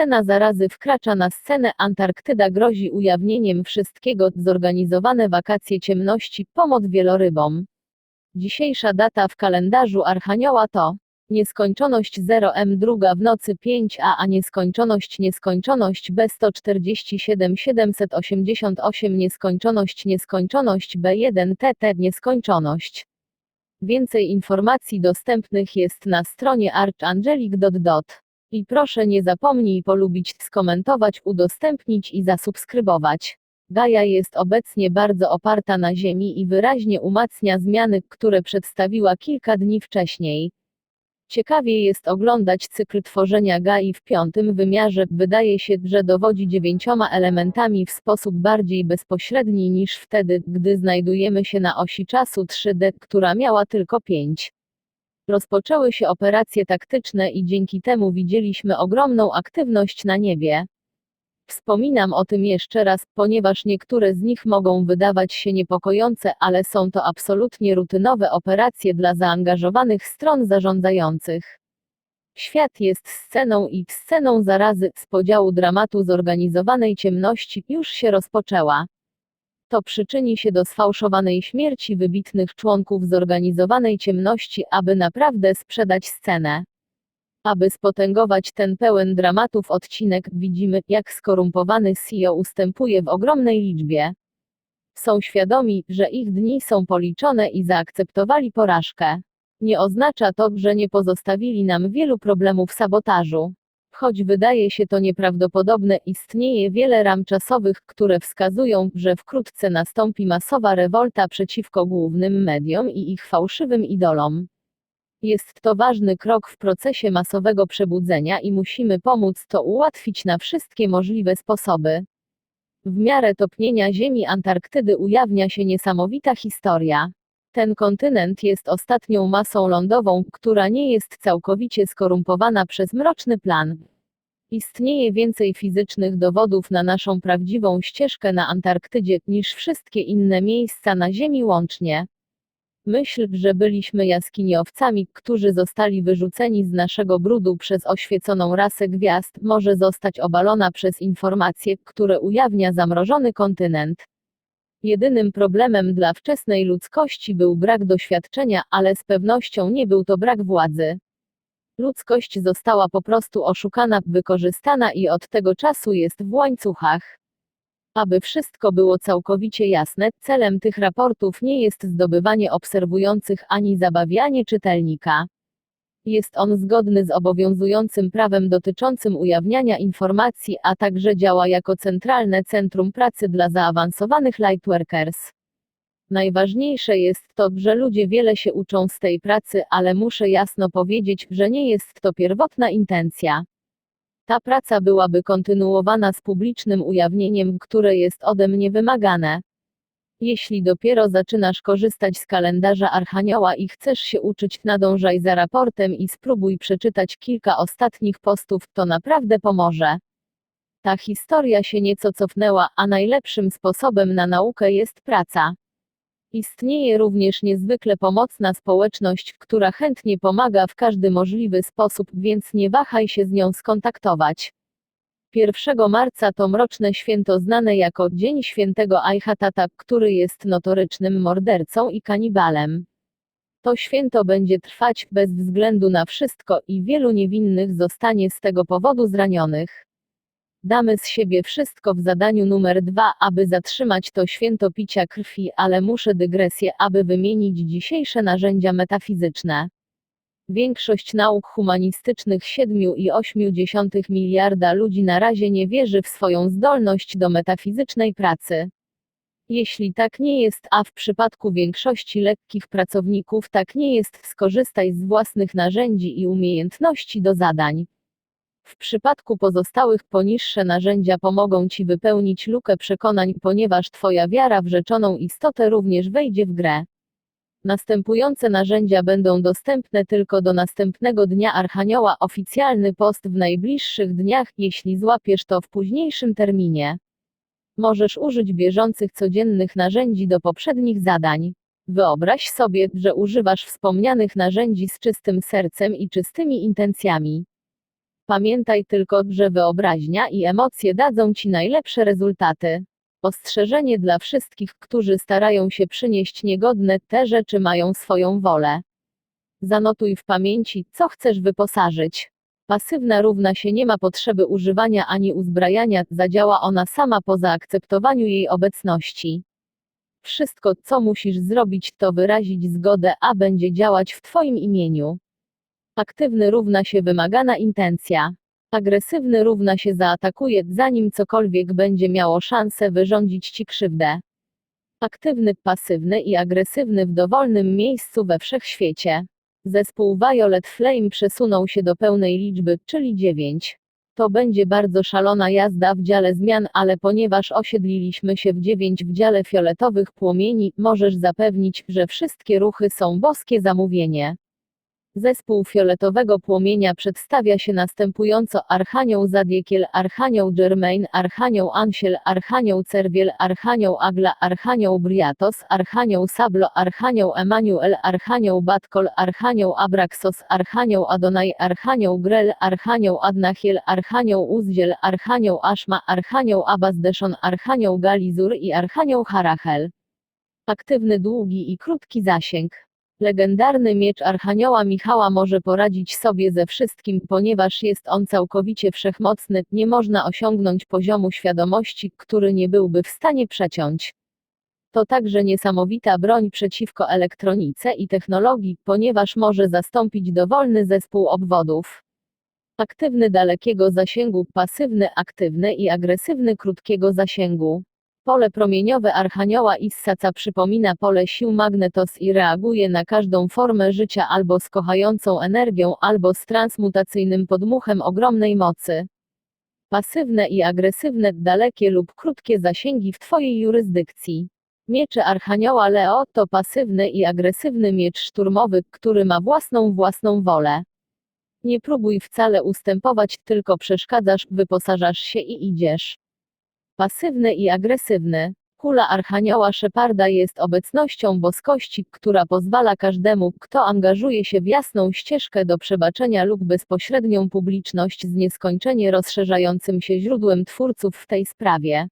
Scena zarazy wkracza na scenę Antarktyda grozi ujawnieniem wszystkiego, zorganizowane wakacje ciemności, pomoc wielorybom. Dzisiejsza data w kalendarzu Archanioła to Nieskończoność 0M2 w nocy 5A, a nieskończoność nieskończoność B 147 788 nieskończoność nieskończoność B1 TT nieskończoność. Więcej informacji dostępnych jest na stronie archangelic.dot. I proszę nie zapomnij polubić, skomentować, udostępnić i zasubskrybować. Gaia jest obecnie bardzo oparta na Ziemi i wyraźnie umacnia zmiany, które przedstawiła kilka dni wcześniej. Ciekawie jest oglądać cykl tworzenia Gai w piątym wymiarze. Wydaje się, że dowodzi dziewięcioma elementami w sposób bardziej bezpośredni niż wtedy, gdy znajdujemy się na osi czasu 3D, która miała tylko pięć. Rozpoczęły się operacje taktyczne i dzięki temu widzieliśmy ogromną aktywność na niebie. Wspominam o tym jeszcze raz, ponieważ niektóre z nich mogą wydawać się niepokojące, ale są to absolutnie rutynowe operacje dla zaangażowanych stron zarządzających. Świat jest sceną i sceną zarazy z podziału dramatu zorganizowanej ciemności już się rozpoczęła. To przyczyni się do sfałszowanej śmierci wybitnych członków zorganizowanej ciemności, aby naprawdę sprzedać scenę. Aby spotęgować ten pełen dramatów odcinek, widzimy, jak skorumpowany CEO ustępuje w ogromnej liczbie. Są świadomi, że ich dni są policzone i zaakceptowali porażkę. Nie oznacza to, że nie pozostawili nam wielu problemów sabotażu. Choć wydaje się to nieprawdopodobne, istnieje wiele ram czasowych, które wskazują, że wkrótce nastąpi masowa rewolta przeciwko głównym mediom i ich fałszywym idolom. Jest to ważny krok w procesie masowego przebudzenia i musimy pomóc to ułatwić na wszystkie możliwe sposoby. W miarę topnienia Ziemi Antarktydy ujawnia się niesamowita historia. Ten kontynent jest ostatnią masą lądową, która nie jest całkowicie skorumpowana przez mroczny plan. Istnieje więcej fizycznych dowodów na naszą prawdziwą ścieżkę na Antarktydzie niż wszystkie inne miejsca na Ziemi łącznie. Myśl, że byliśmy jaskiniowcami, którzy zostali wyrzuceni z naszego brudu przez oświeconą rasę gwiazd, może zostać obalona przez informacje, które ujawnia zamrożony kontynent. Jedynym problemem dla wczesnej ludzkości był brak doświadczenia, ale z pewnością nie był to brak władzy. Ludzkość została po prostu oszukana, wykorzystana i od tego czasu jest w łańcuchach. Aby wszystko było całkowicie jasne, celem tych raportów nie jest zdobywanie obserwujących ani zabawianie czytelnika. Jest on zgodny z obowiązującym prawem dotyczącym ujawniania informacji, a także działa jako centralne centrum pracy dla zaawansowanych lightworkers. Najważniejsze jest to, że ludzie wiele się uczą z tej pracy, ale muszę jasno powiedzieć, że nie jest to pierwotna intencja. Ta praca byłaby kontynuowana z publicznym ujawnieniem, które jest ode mnie wymagane. Jeśli dopiero zaczynasz korzystać z kalendarza Archanioła i chcesz się uczyć, nadążaj za raportem i spróbuj przeczytać kilka ostatnich postów, to naprawdę pomoże. Ta historia się nieco cofnęła, a najlepszym sposobem na naukę jest praca. Istnieje również niezwykle pomocna społeczność, która chętnie pomaga w każdy możliwy sposób, więc nie wahaj się z nią skontaktować. 1 marca to mroczne święto znane jako Dzień Świętego Ajhatata, który jest notorycznym mordercą i kanibalem. To święto będzie trwać bez względu na wszystko i wielu niewinnych zostanie z tego powodu zranionych. Damy z siebie wszystko w zadaniu numer dwa, aby zatrzymać to święto picia krwi, ale muszę dygresję, aby wymienić dzisiejsze narzędzia metafizyczne. Większość nauk humanistycznych 7,8 miliarda ludzi na razie nie wierzy w swoją zdolność do metafizycznej pracy. Jeśli tak nie jest, a w przypadku większości lekkich pracowników tak nie jest, skorzystaj z własnych narzędzi i umiejętności do zadań. W przypadku pozostałych poniższe narzędzia pomogą Ci wypełnić lukę przekonań, ponieważ Twoja wiara w rzeczoną istotę również wejdzie w grę. Następujące narzędzia będą dostępne tylko do następnego dnia Archanioła. Oficjalny post w najbliższych dniach, jeśli złapiesz to w późniejszym terminie. Możesz użyć bieżących codziennych narzędzi do poprzednich zadań. Wyobraź sobie, że używasz wspomnianych narzędzi z czystym sercem i czystymi intencjami. Pamiętaj tylko, że wyobraźnia i emocje dadzą ci najlepsze rezultaty. Ostrzeżenie dla wszystkich, którzy starają się przynieść niegodne, te rzeczy mają swoją wolę. Zanotuj w pamięci, co chcesz wyposażyć. Pasywna równa się nie ma potrzeby używania ani uzbrajania, zadziała ona sama po zaakceptowaniu jej obecności. Wszystko, co musisz zrobić, to wyrazić zgodę, a będzie działać w Twoim imieniu. Aktywny równa się wymagana intencja. Agresywny równa się zaatakuje, zanim cokolwiek będzie miało szansę wyrządzić ci krzywdę. Aktywny, pasywny i agresywny w dowolnym miejscu we wszechświecie. Zespół Violet Flame przesunął się do pełnej liczby, czyli 9. To będzie bardzo szalona jazda w dziale zmian, ale ponieważ osiedliliśmy się w 9 w dziale fioletowych płomieni, możesz zapewnić, że wszystkie ruchy są boskie zamówienie. Zespół fioletowego płomienia przedstawia się następująco Archanioł Zadiekiel, Archanioł Germain, Archanioł Ansiel, Archanioł Cerwiel, Archanioł Agla, Archanioł Briatos, Archanioł Sablo, Archanioł Emanuel, Archanioł Batkol, Archanioł Abraxos, Archanioł Adonai, Archanioł Grel, Archanioł Adnachiel, Archanioł Uzziel, Archanioł Aszma, Archanioł Abazdeszon, Archanioł Galizur i Archanioł Harachel. Aktywny długi i krótki zasięg. Legendarny miecz Archanioła Michała może poradzić sobie ze wszystkim, ponieważ jest on całkowicie wszechmocny, nie można osiągnąć poziomu świadomości, który nie byłby w stanie przeciąć. To także niesamowita broń przeciwko elektronice i technologii, ponieważ może zastąpić dowolny zespół obwodów. Aktywny dalekiego zasięgu, pasywny aktywny i agresywny krótkiego zasięgu. Pole promieniowe Archanioła Issaca przypomina pole sił magnetos i reaguje na każdą formę życia albo z kochającą energią, albo z transmutacyjnym podmuchem ogromnej mocy. Pasywne i agresywne, dalekie lub krótkie zasięgi w Twojej jurysdykcji. Miecze Archanioła Leo to pasywny i agresywny miecz szturmowy, który ma własną własną wolę. Nie próbuj wcale ustępować, tylko przeszkadzasz, wyposażasz się i idziesz. Pasywny i agresywny. Kula Archanioła Szeparda jest obecnością boskości, która pozwala każdemu, kto angażuje się w jasną ścieżkę do przebaczenia lub bezpośrednią publiczność z nieskończenie rozszerzającym się źródłem twórców w tej sprawie.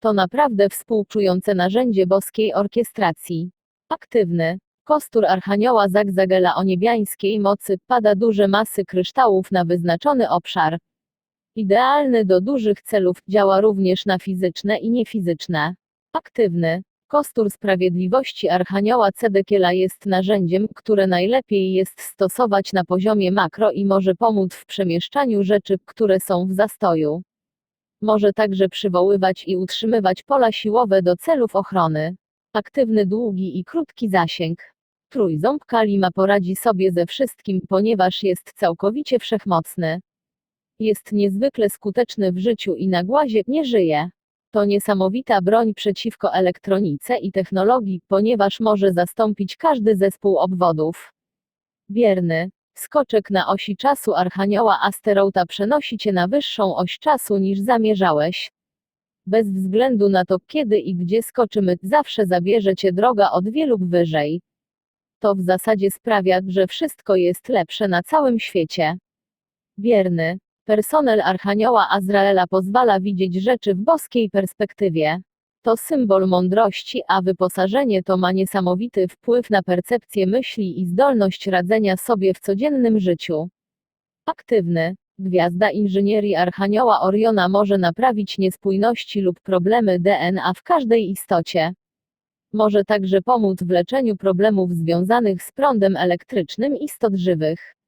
To naprawdę współczujące narzędzie boskiej orkiestracji. Aktywny. Kostur Archanioła Zagzagela o niebiańskiej mocy pada duże masy kryształów na wyznaczony obszar. Idealny do dużych celów, działa również na fizyczne i niefizyczne. Aktywny. Kostur Sprawiedliwości Archanioła Cedekiela jest narzędziem, które najlepiej jest stosować na poziomie makro i może pomóc w przemieszczaniu rzeczy, które są w zastoju. Może także przywoływać i utrzymywać pola siłowe do celów ochrony. Aktywny długi i krótki zasięg. Trójząb Kalima poradzi sobie ze wszystkim, ponieważ jest całkowicie wszechmocny. Jest niezwykle skuteczny w życiu i na głazie nie żyje. To niesamowita broń przeciwko elektronice i technologii, ponieważ może zastąpić każdy zespół obwodów. Wierny. Skoczek na osi czasu Archanioła Asterouta przenosi cię na wyższą oś czasu niż zamierzałeś. Bez względu na to, kiedy i gdzie skoczymy, zawsze zabierze cię droga od wielu wyżej. To w zasadzie sprawia, że wszystko jest lepsze na całym świecie. Wierny. Personel Archanioła Azraela pozwala widzieć rzeczy w boskiej perspektywie. To symbol mądrości, a wyposażenie to ma niesamowity wpływ na percepcję myśli i zdolność radzenia sobie w codziennym życiu. Aktywny. Gwiazda inżynierii Archanioła Oriona może naprawić niespójności lub problemy DNA w każdej istocie. Może także pomóc w leczeniu problemów związanych z prądem elektrycznym istot żywych.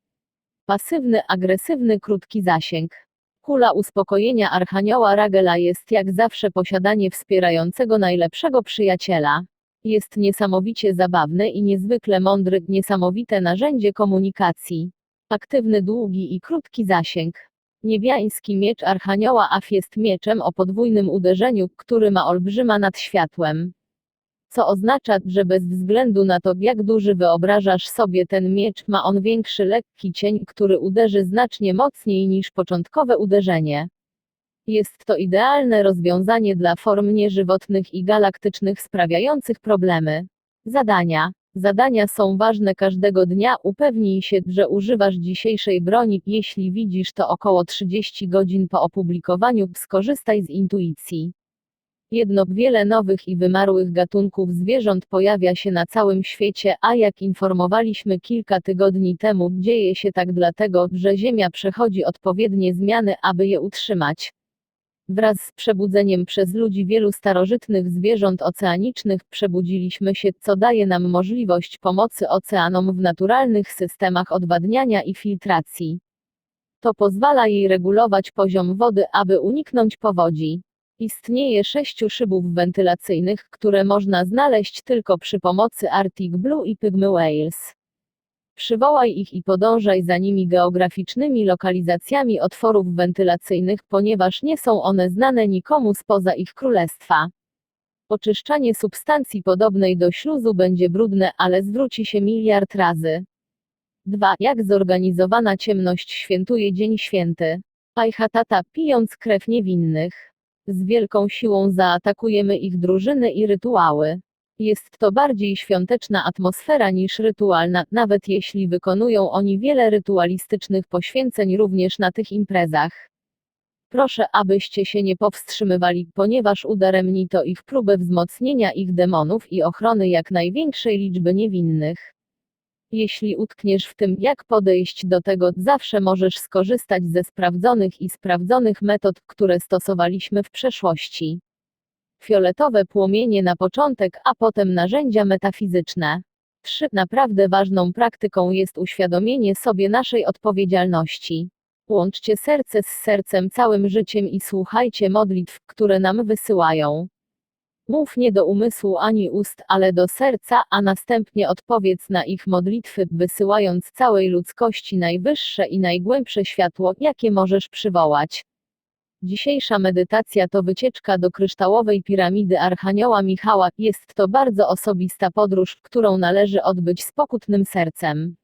Pasywny, agresywny, krótki zasięg. Kula uspokojenia Archanioła Ragela jest jak zawsze posiadanie wspierającego najlepszego przyjaciela. Jest niesamowicie zabawny i niezwykle mądry, niesamowite narzędzie komunikacji. Aktywny, długi i krótki zasięg. Niebiański miecz Archanioła Af jest mieczem o podwójnym uderzeniu, który ma olbrzyma nad światłem co oznacza, że bez względu na to, jak duży wyobrażasz sobie ten miecz, ma on większy lekki cień, który uderzy znacznie mocniej niż początkowe uderzenie. Jest to idealne rozwiązanie dla form nieżywotnych i galaktycznych sprawiających problemy. Zadania. Zadania są ważne każdego dnia. Upewnij się, że używasz dzisiejszej broni. Jeśli widzisz to około 30 godzin po opublikowaniu, skorzystaj z intuicji. Jedno wiele nowych i wymarłych gatunków zwierząt pojawia się na całym świecie, a jak informowaliśmy kilka tygodni temu, dzieje się tak dlatego, że Ziemia przechodzi odpowiednie zmiany, aby je utrzymać. Wraz z przebudzeniem przez ludzi wielu starożytnych zwierząt oceanicznych przebudziliśmy się, co daje nam możliwość pomocy oceanom w naturalnych systemach odwadniania i filtracji. To pozwala jej regulować poziom wody, aby uniknąć powodzi. Istnieje sześciu szybów wentylacyjnych, które można znaleźć tylko przy pomocy Arctic Blue i Pygmy Whales. Przywołaj ich i podążaj za nimi geograficznymi lokalizacjami otworów wentylacyjnych, ponieważ nie są one znane nikomu spoza ich królestwa. Oczyszczanie substancji podobnej do śluzu będzie brudne, ale zwróci się miliard razy. 2. Jak zorganizowana ciemność świętuje Dzień Święty? Pajhatata, pijąc krew niewinnych. Z wielką siłą zaatakujemy ich drużyny i rytuały. Jest to bardziej świąteczna atmosfera niż rytualna, nawet jeśli wykonują oni wiele rytualistycznych poświęceń również na tych imprezach. Proszę, abyście się nie powstrzymywali, ponieważ udaremni to ich próbę wzmocnienia ich demonów i ochrony jak największej liczby niewinnych. Jeśli utkniesz w tym, jak podejść do tego, zawsze możesz skorzystać ze sprawdzonych i sprawdzonych metod, które stosowaliśmy w przeszłości. Fioletowe płomienie na początek, a potem narzędzia metafizyczne. 3. Naprawdę ważną praktyką jest uświadomienie sobie naszej odpowiedzialności. Łączcie serce z sercem całym życiem i słuchajcie modlitw, które nam wysyłają. Mów nie do umysłu ani ust, ale do serca, a następnie odpowiedz na ich modlitwy, wysyłając całej ludzkości najwyższe i najgłębsze światło, jakie możesz przywołać. Dzisiejsza medytacja to wycieczka do kryształowej piramidy Archanioła Michała. Jest to bardzo osobista podróż, którą należy odbyć z pokutnym sercem.